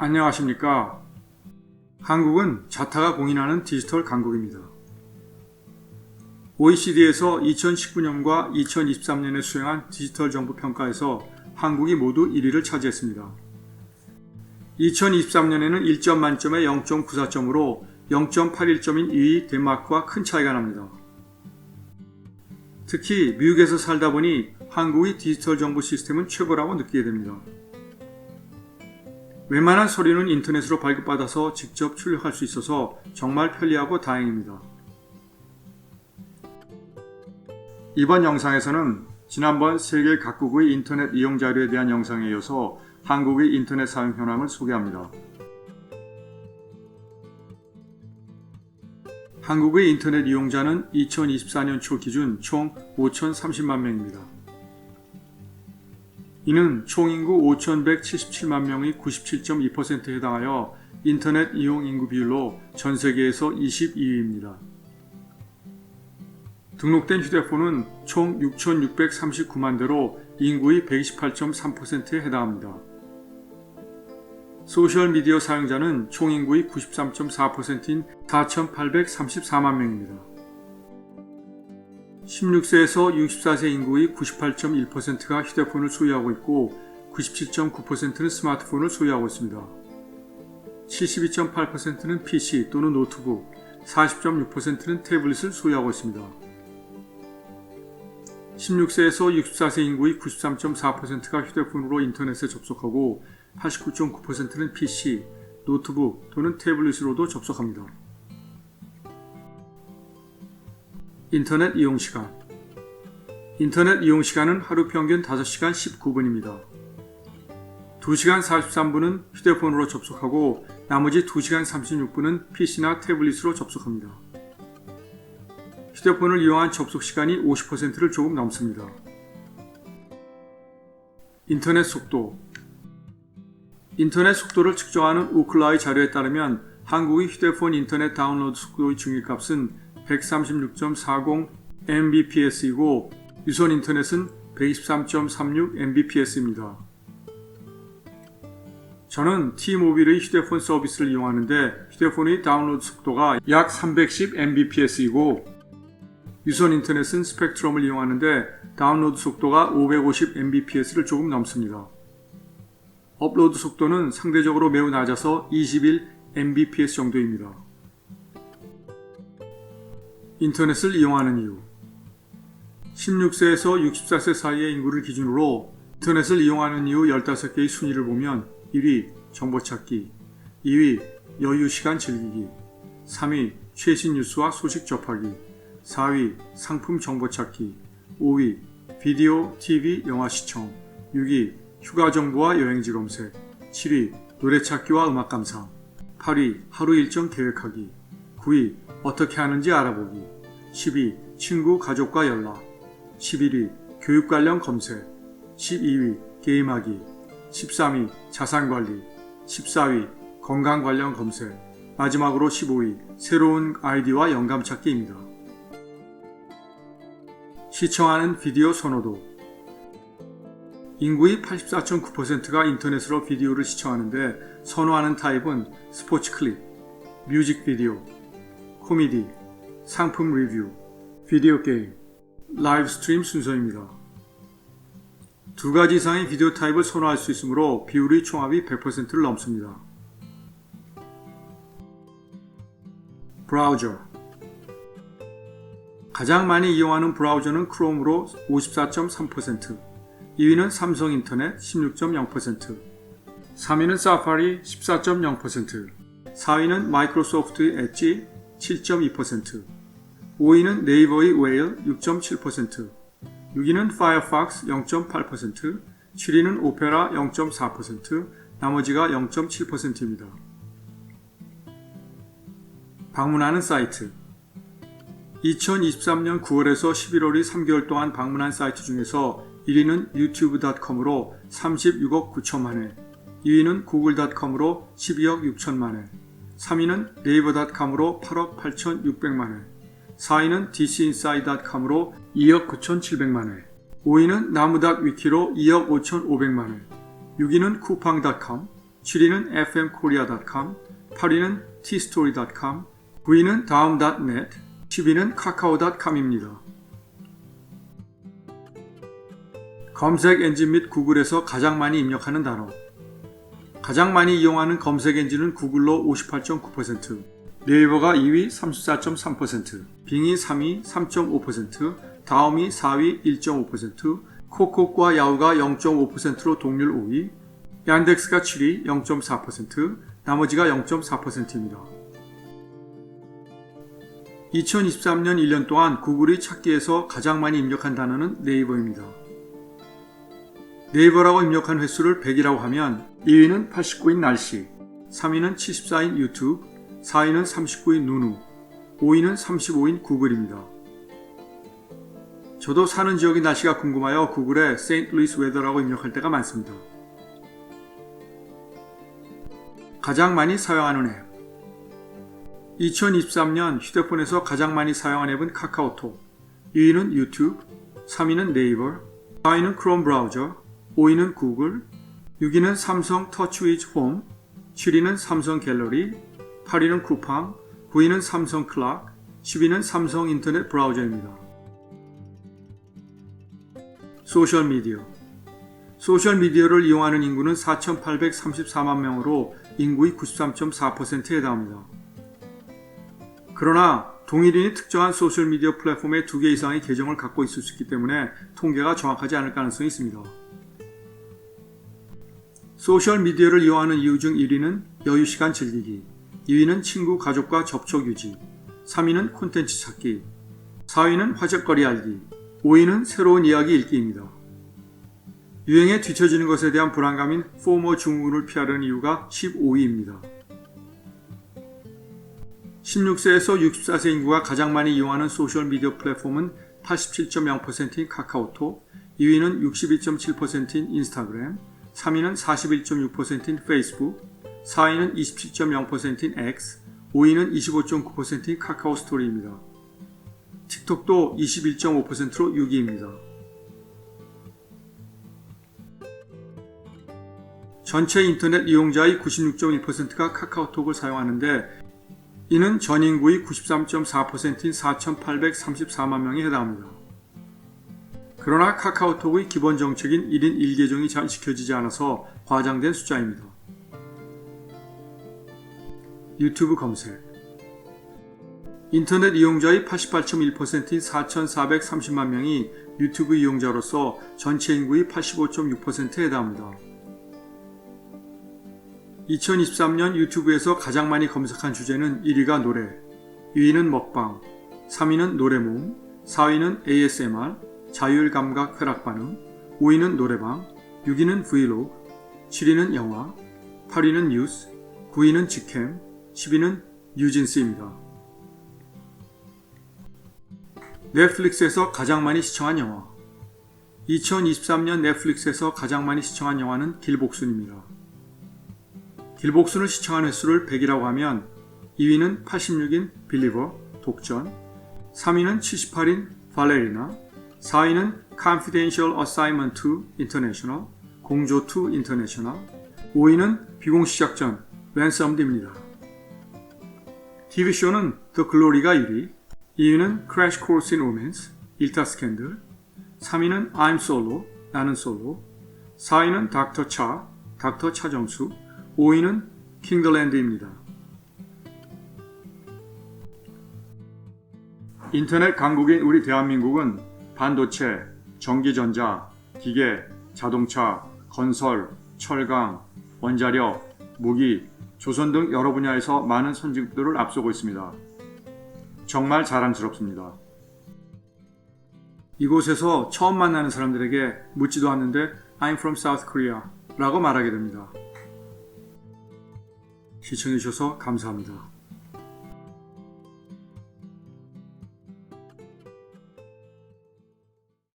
안녕하십니까. 한국은 자타가 공인하는 디지털 강국입니다. OECD에서 2019년과 2023년에 수행한 디지털 정부 평가에서 한국이 모두 1위를 차지했습니다. 2023년에는 1점 만점에 0.94점으로 0.81점인 2위 덴마크와 큰 차이가 납니다. 특히 미국에서 살다 보니 한국의 디지털 정보 시스템은 최고라고 느끼게 됩니다. 웬만한 서류는 인터넷으로 발급받아서 직접 출력할 수 있어서 정말 편리하고 다행입니다. 이번 영상에서는 지난번 세계 각국의 인터넷 이용 자료에 대한 영상에 이어서 한국의 인터넷 사용 현황을 소개합니다. 한국의 인터넷 이용자는 2024년 초 기준 총 5,030만 명입니다. 이는 총 인구 5,177만 명의 97.2%에 해당하여 인터넷 이용 인구 비율로 전 세계에서 22위입니다. 등록된 휴대폰은 총 6,639만 대로 인구의 128.3%에 해당합니다. 소셜미디어 사용자는 총 인구의 93.4%인 4,834만 명입니다. 16세에서 64세 인구의 98.1%가 휴대폰을 소유하고 있고 97.9%는 스마트폰을 소유하고 있습니다. 72.8%는 PC 또는 노트북, 40.6%는 태블릿을 소유하고 있습니다. 16세에서 64세 인구의 93.4%가 휴대폰으로 인터넷에 접속하고 89.9%는 PC, 노트북 또는 태블릿으로도 접속합니다. 인터넷 이용 시간 인터넷 이용 시간은 하루 평균 5시간 19분입니다. 2시간 43분은 휴대폰으로 접속하고 나머지 2시간 36분은 PC나 태블릿으로 접속합니다. 휴대폰을 이용한 접속 시간이 50%를 조금 넘습니다. 인터넷 속도 인터넷 속도를 측정하는 우클라의 자료에 따르면 한국의 휴대폰 인터넷 다운로드 속도의 중위값은 136.40 Mbps이고 유선 인터넷은 123.36 Mbps입니다. 저는 T-모빌의 휴대폰 서비스를 이용하는데 휴대폰의 다운로드 속도가 약 310 Mbps이고 유선 인터넷은 스펙트럼을 이용하는데 다운로드 속도가 550 Mbps를 조금 넘습니다. 업로드 속도는 상대적으로 매우 낮아서 21 Mbps 정도입니다. 인터넷을 이용하는 이유. 16세에서 64세 사이의 인구를 기준으로 인터넷을 이용하는 이유 15개의 순위를 보면 1위 정보 찾기, 2위 여유 시간 즐기기, 3위 최신 뉴스와 소식 접하기, 4위 상품 정보 찾기, 5위 비디오, TV, 영화 시청, 6위 휴가 정보와 여행지 검색, 7위 노래 찾기와 음악 감상, 8위 하루 일정 계획하기, 9위 어떻게 하는지 알아보기, 10위 친구 가족과 연락, 11위 교육 관련 검색, 12위 게임하기, 13위 자산 관리, 14위 건강 관련 검색, 마지막으로 15위 새로운 아이디와 영감 찾기입니다. 시청하는 비디오 선호도. 인구의 84.9%가 인터넷으로 비디오를 시청하는데 선호하는 타입은 스포츠 클립, 뮤직 비디오, 코미디, 상품 리뷰, 비디오 게임, 라이브 스트림 순서입니다. 두 가지 이상의 비디오 타입을 선호할 수 있으므로 비율의 총합이 100%를 넘습니다. 브라우저 가장 많이 이용하는 브라우저는 크롬으로 54.3%, 2위는 삼성 인터넷 16.0%, 3위는 사파리 14.0%, 4위는 마이크로소프트의 엣지 7.2%, 5위는 네이버의 웨일 6.7%, 6위는 파이어팍스 0.8%, 7위는 오페라 0.4%, 나머지가 0.7%입니다. 방문하는 사이트 2023년 9월에서 11월의 3개월 동안 방문한 사이트 중에서 1위는 유튜브.com으로 36억 9천만 회, 2위는 구글.com으로 12억 6천만 회, 3위는 네이버.com으로 8억 8천6백만 회, 4위는 dcinsight.com으로 2억 9천7백만 회, 5위는 나무닥 위키로 2억 5천 5백만 회, 6위는 쿠팡.com, 7위는 fmkorea.com, 8위는 tstory.com, 9위는 다음.net, 10위는 카카오.com입니다. 검색 엔진 및 구글에서 가장 많이 입력하는 단어. 가장 많이 이용하는 검색 엔진은 구글로 58.9%, 네이버가 2위 34.3%, 빙이 3위 3.5%, 다음이 4위 1.5%, 코코과 야후가 0.5%로 동률 5위, 얀덱스가 7위 0.4%, 나머지가 0.4%입니다. 2023년 1년 동안 구글이 찾기에서 가장 많이 입력한 단어는 네이버입니다. 네이버라고 입력한 횟수를 100이라고 하면 2위는 89인 날씨, 3위는 74인 유튜브, 4위는 39인 누누, 5위는 35인 구글입니다. 저도 사는 지역의 날씨가 궁금하여 구글에 세인트 루이스 웨더라고 입력할 때가 많습니다. 가장 많이 사용하는 앱 2023년 휴대폰에서 가장 많이 사용한 앱은 카카오톡 2위는 유튜브 3위는 네이버 4위는 크롬 브라우저 5위는 구글 6위는 삼성 터치위즈 홈 7위는 삼성 갤러리 8위는 쿠팡 9위는 삼성 클락 10위는 삼성 인터넷 브라우저입니다. 소셜미디어 소셜미디어를 이용하는 인구는 4,834만 명으로 인구의 93.4%에 해당합니다. 그러나 동일인이 특정한 소셜미디어 플랫폼에 두 개 이상의 계정을 갖고 있을 수 있기 때문에 통계가 정확하지 않을 가능성이 있습니다. 소셜미디어를 이용하는 이유 중 1위는 여유시간 즐기기, 2위는 친구, 가족과 접촉 유지, 3위는 콘텐츠 찾기, 4위는 화제거리 알기, 5위는 새로운 이야기 읽기입니다. 유행에 뒤처지는 것에 대한 불안감인 포머 증후군을 피하려는 이유가 15위입니다. 16세에서 64세 인구가 가장 많이 이용하는 소셜미디어 플랫폼은 87.0%인 카카오톡, 2위는 62.7%인 인스타그램, 3위는 41.6%인 페이스북, 4위는 27.0%인 X, 5위는 25.9%인 카카오 스토리입니다. 틱톡도 21.5%로 6위입니다. 전체 인터넷 이용자의 96.1%가 카카오톡을 사용하는데 이는 전 인구의 93.4%인 4,834만 명에 해당합니다. 그러나 카카오톡의 기본 정책인 1인 1계정이 잘 지켜지지 않아서 과장된 숫자입니다. 유튜브 검색 인터넷 이용자의 88.1%인 4,430만 명이 유튜브 이용자로서 전체 인구의 85.6%에 해당합니다. 2023년 유튜브에서 가장 많이 검색한 주제는 1위가 노래, 2위는 먹방, 3위는 노래모음, 4위는 ASMR, 자율감각 혈액 반응, 5위는 노래방, 6위는 브이로그, 7위는 영화, 8위는 뉴스, 9위는 직캠, 10위는 뉴진스입니다. 넷플릭스에서 가장 많이 시청한 영화 2023년 넷플릭스에서 가장 많이 시청한 영화는 길복순입니다. 길복순을 시청한 횟수를 100이라고 하면 2위는 86인 빌리버, 독전, 3위는 78인 발레리나, 4위는 Confidential Assignment 2 International, 공조 2 International, 5위는 비공식 작전 랜섬드입니다. TV쇼는 The Glory가 1위, 2위는 Crash Course in Romance, 일타 스캔들, 3위는 I'm Solo, 나는 솔로, 4위는 닥터 차, 닥터 차정수, 5위는 킹더랜드입니다. 인터넷 강국인 우리 대한민국은 반도체, 전기전자, 기계, 자동차, 건설, 철강, 원자력, 무기, 조선 등 여러 분야에서 많은 선진국들을 앞서고 있습니다. 정말 자랑스럽습니다. 이곳에서 처음 만나는 사람들에게 묻지도 않는데 I'm from South Korea 라고 말하게 됩니다. 시청해주셔서 감사합니다.